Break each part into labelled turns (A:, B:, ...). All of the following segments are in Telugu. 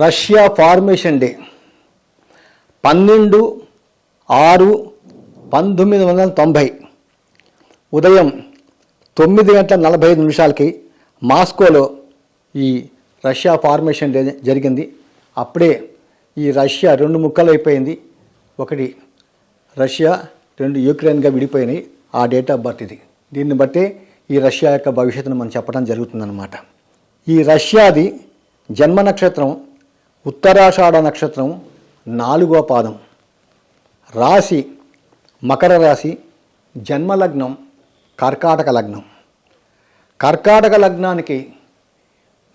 A: Russia formation day. పన్నెండు ఆరు పంతొమ్మిది వందల తొంభై. ఉదయం తొమ్మిది గంటల నలభై ఐదు నిమిషాలకి మాస్కోలో ఈ రష్యా ఫార్మేషన్ డే జరిగింది. అప్పుడే ఈ రష్యా రెండు ముక్కలు అయిపోయింది ఒకటి రష్యా రెండు యూక్రెయిన్గా విడిపోయినాయి. ఆ డేట్ ఆఫ్ బర్త్ ఇది. దీన్ని బట్టే ఈ రష్యా యొక్క భవిష్యత్తును మనం చెప్పడం జరుగుతుందన్నమాట. ఈ రష్యాది జన్మ నక్షత్రం ఉత్తరాషాఢ నక్షత్రం నాలుగో పాదం. రాశి మకర రాశి జన్మలగ్నం కర్కాటక లగ్నం. కర్కాటక లగ్నానికి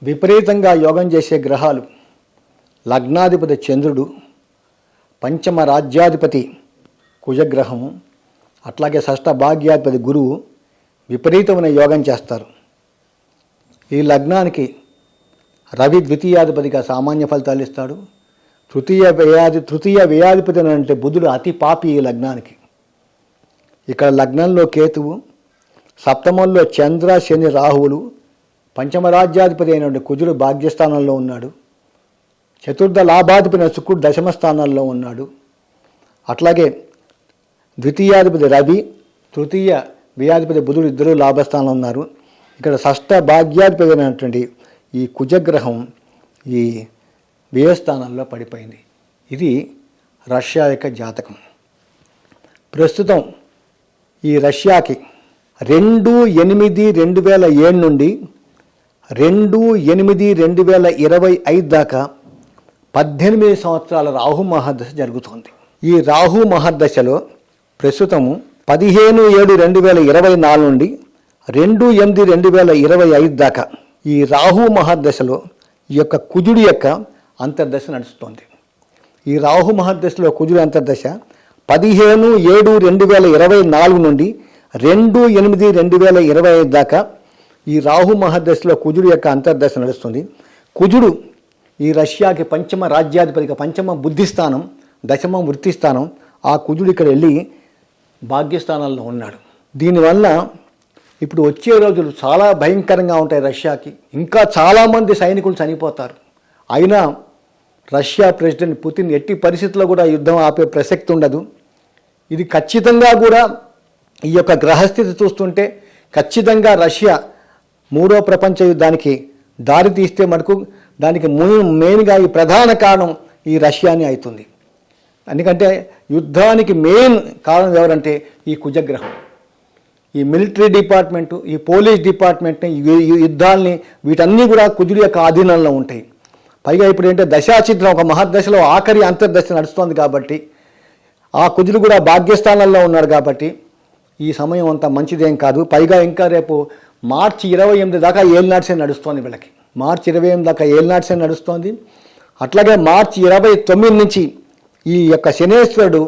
A: విపరీతంగా యోగం చేసే గ్రహాలు లగ్నాధిపతి చంద్రుడు పంచమ రాజ్యాధిపతి కుజగ్రహము అట్లాగే షష్ఠ భాగ్యాధిపతి గురువు విపరీతమైన యోగం చేస్తారు. ఈ లగ్నానికి రవి ద్వితీయాధిపతిగా సామాన్య ఫలితాలు ఇస్తాడు. తృతీయ వ్యయాధి తృతీయ వ్యయాధిపతి అంటే బుధుడు అతి పాపి ఈ లగ్నానికి. ఇక్కడ లగ్నంలో కేతువు సప్తమంలో చంద్ర శని రాహువులు పంచమ రాజ్యాధిపతి అయినటువంటి కుజుడు భాగ్యస్థానంలో ఉన్నాడు. చతుర్థ లాభాధిపతి శుక్రుడు దశమ స్థానాల్లో ఉన్నాడు. అట్లాగే ద్వితీయాధిపతి రవి తృతీయ వ్యయాధిపతి బుధుడు ఇద్దరు లాభస్థానంలో ఉన్నారు. ఇక్కడ షష్ఠ భాగ్యాధిపతి అయినటువంటి ఈ కుజగ్రహం ఈ వ్యయస్థానంలో పడిపోయింది. ఇది రష్యా యొక్క జాతకం. ప్రస్తుతం ఈ రష్యాకి రెండు ఎనిమిది రెండు వేల ఏడు నుండి రెండు ఎనిమిది రెండు వేల ఇరవై ఐదు దాకా పద్దెనిమిది సంవత్సరాల రాహు మహాదశ జరుగుతోంది. ఈ రాహు మహాదశలో ప్రస్తుతము పదిహేను ఏడు రెండు వేల ఇరవై నాలుగు నుండి రెండు ఎనిమిది రెండు వేల ఇరవై ఐదు దాకా ఈ రాహు మహాదశలో ఈ యొక్క కుజుడి యొక్క అంతర్దశ నడుస్తోంది. ఈ రాహు మహాదశలో కుజుడి అంతర్దశ పదిహేను ఏడు రెండు వేల ఇరవై నాలుగు నుండి రెండు ఎనిమిది రెండు వేల ఇరవై ఐదు దాకా ఈ రాహు మహాదశలో కుజుడు యొక్క అంతర్దశ నడుస్తుంది. కుజుడు ఈ రష్యాకి పంచమ రాజ్యాధిపతిగా పంచమ బుద్ధిస్థానం దశమ వృత్తిస్థానం ఆ కుజుడు ఇక్కడ వెళ్ళి భాగ్యస్థానాల్లో ఉన్నాడు. దీనివల్ల ఇప్పుడు వచ్చే రోజులు చాలా భయంకరంగా ఉంటాయి రష్యాకి. ఇంకా చాలామంది సైనికులు చనిపోతారు. అయినా రష్యా ప్రెసిడెంట్ పుతిన్ ఎట్టి పరిస్థితుల్లో కూడా యుద్ధం ఆపే ప్రసక్తి ఉండదు. ఇది ఖచ్చితంగా కూడా ఈ యొక్క గ్రహస్థితి చూస్తుంటే ఖచ్చితంగా రష్యా మూడో ప్రపంచ యుద్ధానికి దారి తీస్తే మనకు దానికి మెయిన్గా ఈ ప్రధాన కారణం ఈ రష్యానే అవుతుంది. ఎందుకంటే యుద్ధానికి మెయిన్ కారణం ఎవరంటే ఈ కుజగ్రహం. ఈ మిలిటరీ డిపార్ట్మెంటు ఈ పోలీస్ డిపార్ట్మెంట్ని ఈ యుద్ధాలని వీటన్నీ కూడా కుజుడి యొక్క ఆధీనంలో ఉంటాయి. పైగా ఇప్పుడు ఏంటంటే దశాచిత్రం ఒక మహర్దశలో ఆఖరి అంతర్దశ నడుస్తోంది కాబట్టి ఆ కుజుడు కూడా భాగ్యస్థానంలో ఉన్నాడు కాబట్టి ఈ సమయం అంత మంచిదేం కాదు. పైగా ఇంకా రేపు మార్చి ఇరవై ఎనిమిది దాకా ఏలినాడ్సే నడుస్తోంది వీళ్ళకి. మార్చి ఇరవై ఎనిమిది దాకా ఏలినాడ్సే నడుస్తోంది. అట్లాగే మార్చి ఇరవై తొమ్మిది నుంచి ఈ యొక్క శనేశ్వరుడు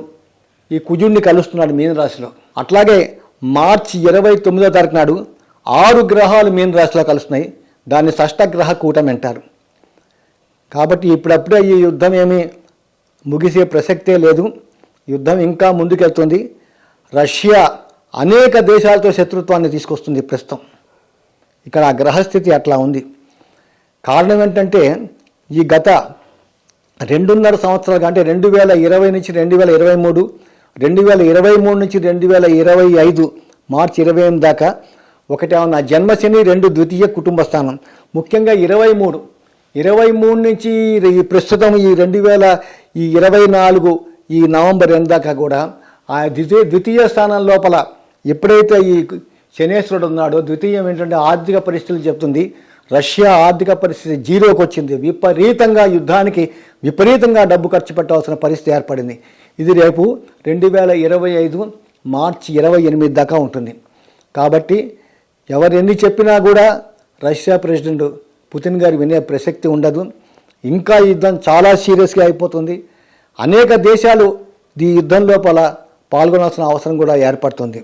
A: ఈ కుజుడిని కలుస్తున్నాడు మీనరాశిలో. అట్లాగే మార్చి ఇరవై తొమ్మిదో తారీఖు నాడు ఆరు గ్రహాలు మీనరాశిలో కలుస్తున్నాయి. దాన్ని షష్టగ్రహ కూటమి అంటారు. కాబట్టి ఇప్పుడప్పుడే ఈ యుద్ధం ఏమీ ముగిసే ప్రసక్తే లేదు. యుద్ధం ఇంకా ముందుకెళ్తుంది. రష్యా అనేక దేశాలతో శత్రుత్వాన్ని తీసుకొస్తుంది ప్రస్తుతం. ఇక్కడ ఆ గ్రహస్థితి అట్లా ఉంది. కారణం ఏంటంటే ఈ గత రెండున్నర సంవత్సరాలుగా అంటే రెండు వేల ఇరవై నుంచి రెండు వేల ఇరవై మూడు రెండు వేల ఇరవై మూడు నుంచి రెండు వేల ఇరవై ఐదు మార్చి ఇరవై ఎనిమిది దాకా ఒకటేమన్నా జన్మశని రెండు ద్వితీయ కుటుంబ స్థానం ముఖ్యంగా ఇరవై మూడు. ఇరవై మూడు నుంచి ఈ ప్రస్తుతం ఈ రెండు వేల ఈ ఇరవై నాలుగు ఈ నవంబర్ ఎనిమిది దాకా కూడా ఆ ద్వితీయ ద్వితీయ స్థానం లోపల ఎప్పుడైతే ఈ శనేశ్వరుడు ఉన్నాడో ద్వితీయం ఏంటంటే ఆర్థిక పరిస్థితులు చెప్తుంది. రష్యా ఆర్థిక పరిస్థితి జీరోకి వచ్చింది విపరీతంగా యుద్ధానికి విపరీతంగా డబ్బు ఖర్చు పెట్టవలసిన పరిస్థితి ఏర్పడింది. ఇది రేపు రెండు వేల ఇరవై ఐదు మార్చి ఇరవై ఎనిమిది దాకా ఉంటుంది. కాబట్టి ఎవరు ఎన్ని చెప్పినా కూడా రష్యా ప్రెసిడెంట్ పుతిన్ గారు వినే ప్రసక్తి ఉండదు. ఇంకా యుద్ధం చాలా సీరియస్గా అయిపోతుంది. అనేక దేశాలు ఈ యుద్ధం లోపల పాల్గొనాల్సిన అవసరం కూడా ఏర్పడుతుంది.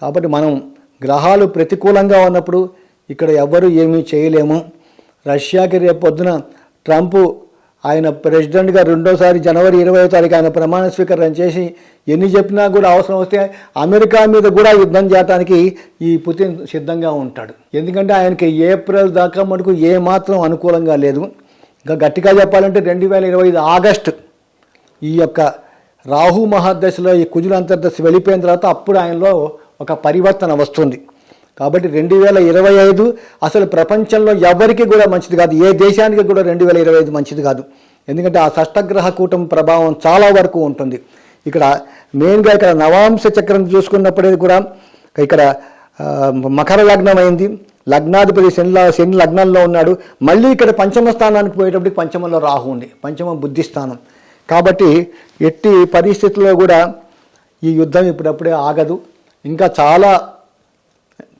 A: కాబట్టి మనం గ్రహాలు ప్రతికూలంగా ఉన్నప్పుడు ఇక్కడ ఎవ్వరూ ఏమీ చేయలేము. రష్యాకి రేపు పొద్దున ట్రంప్ ఆయన ప్రెసిడెంట్గా రెండోసారి జనవరి ఇరవై తారీఖు ఆయన ప్రమాణ స్వీకారం చేసి ఎన్ని చెప్పినా కూడా అవసరం వస్తే అమెరికా మీద కూడా యుద్ధం చేయడానికి ఈ పుతిన్ సిద్ధంగా ఉంటాడు. ఎందుకంటే ఆయనకి ఏప్రిల్ దాకా మటుకు ఏమాత్రం అనుకూలంగా లేదు. ఇంకా గట్టిగా చెప్పాలంటే రెండు వేల ఇరవై ఐదు ఆగస్టు ఈ యొక్క రాహు మహాదశలో ఈ కుజుల అంతర్దశ వెళ్ళిపోయిన తర్వాత అప్పుడు ఆయనలో ఒక పరివర్తన వస్తుంది. కాబట్టి రెండు వేల ఇరవై ఐదు అసలు ప్రపంచంలో ఎవరికి కూడా మంచిది కాదు. ఏ దేశానికి కూడా రెండు వేల ఇరవై ఐదు మంచిది కాదు. ఎందుకంటే ఆ షష్టగ్రహ కూటమి ప్రభావం చాలా వరకు ఉంటుంది. ఇక్కడ మెయిన్గా ఇక్కడ నవాంశ చక్రం చూసుకున్నప్పుడే కూడా ఇక్కడ మకర లగ్నం అయింది. లగ్నాధిపతి శని శని లగ్నంలో ఉన్నాడు. మళ్ళీ ఇక్కడ పంచమ స్థానానికి పోయేటప్పటికి పంచమంలో రాహు ఉంది. పంచమ బుద్ధి స్థానం. కాబట్టి ఎట్టి పరిస్థితుల్లో కూడా ఈ యుద్ధం ఇప్పుడప్పుడే ఆగదు. ఇంకా చాలా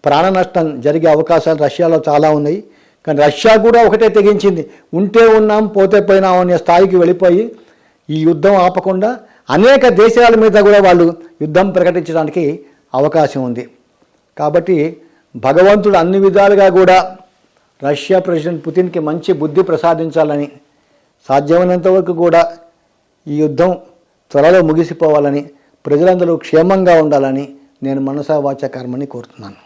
A: ప్రాణ నష్టం జరిగే అవకాశాలు రష్యాలో చాలా ఉన్నాయి. కానీ రష్యా కూడా ఒకటే తెగించింది. ఉంటే ఉన్నాం పోతే పోయినాం అనే స్థాయికి వెళ్ళిపోయి ఈ యుద్ధం ఆపకుండా అనేక దేశాల మీద కూడా వాళ్ళు యుద్ధం ప్రకటించడానికి అవకాశం ఉంది. కాబట్టి భగవంతుడు అన్ని విధాలుగా కూడా రష్యా ప్రెసిడెంట్ పుతిన్కి మంచి బుద్ధి ప్రసాదించాలని సాధ్యమైనంత వరకు కూడా ఈ యుద్ధం త్వరలో ముగిసిపోవాలని ప్రజలందరూ క్షేమంగా ఉండాలని నేను మనసా వాచ కర్మని కోరుతున్నాను.